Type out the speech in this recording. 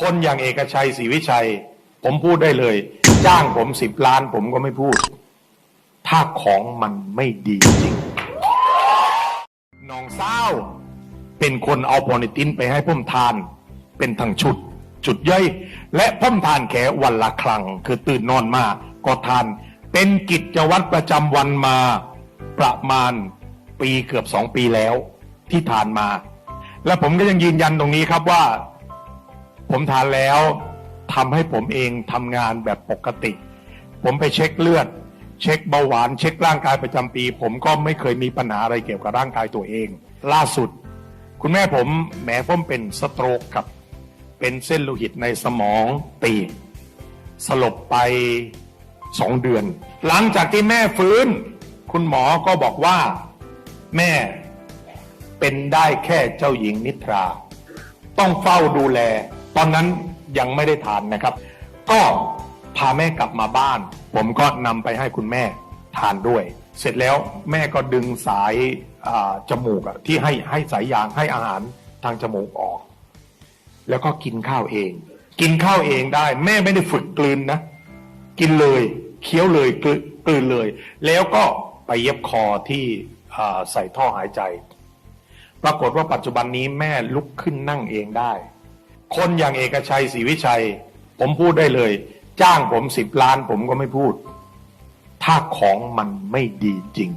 คนอย่างเอกชัยศรีวิชัย ผมพูดได้เลย จ้างผมสิบล้านผมก็ไม่พูด ถ้าของมันไม่ดีจริงน้องเศร้าเป็นคนเอาโพนิตินไปให้พ่มทาน เป็นทั้งชุด จุดย่อย และพ่มทานแค่วันละครั้งคือตื่นนอนมาก็ทาน เป็นกิจวัตรประจำวันมาประมาณปีเกือบสองปีแล้วที่ทานมา และผมก็ยังยืนยันตรงนี้ครับว่า ผมทานแล้วทำให้ผมเองทำงานแบบปกติ ผมไปเช็คเลือด เช็คเบาหวาน เช็คร่างกายประจำปี ผมก็ไม่เคยมีปัญหาอะไรเกี่ยวกับร่างกายตัวเอง ล่าสุด คุณแม่ผมแหมผมเป็นสโตรกครับเป็นเส้นโลหิตในสมองตีบสลบไปสองเดือน หลังจากที่แม่ฟื้น คุณหมอก็บอกว่าแม่เป็นได้แค่เจ้าหญิงนิทรา ต้องเฝ้าดูแล ตอนนั้นยังไม่ได้ทานนะครับ ก็พาแม่กลับมาบ้าน ผมก็นำไปให้คุณแม่ทานด้วย เสร็จแล้วแม่ก็ดึงสายจมูกที่ให้ให้สายยางให้อาหารทางจมูกออก แล้วก็กินข้าวเอง กินข้าวเองได้ แม่ไม่ได้ฝึกกลืนนะ กินเลยเคี้ยวเลยกลืนกลืนเลย แล้วก็ไปเย็บคอที่ใส่ท่อหายใจ ปรากฏว่าปัจจุบันนี้แม่ลุกขึ้นนั่งเองได้ คนอย่างเอกชัยศรีวิชัย ผมพูดได้เลย จ้างผมสิบล้านผมก็ไม่พูด ถ้าของมันไม่ดีจริง